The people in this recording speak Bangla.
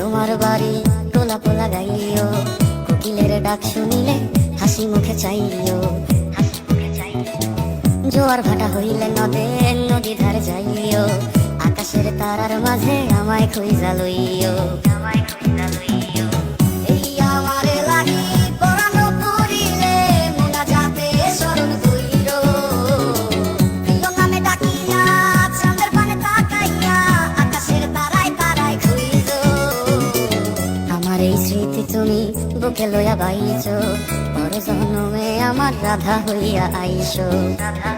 তোমার বাড়ি পোলা পোলা গাইলিও কোকিলের ডাক শুনিলে হাসি মুখে চাইও। জোয়ার ভাটা হইলে নদে নদী ধারে যাইও। আকাশের তারার মাঝে আমায় খুঁজা লইও। আমার এই স্মৃতি তুমি বুকে লইয়া বাইছো। পর জন্মে আমার রাধা হইয়া আইছো রাধা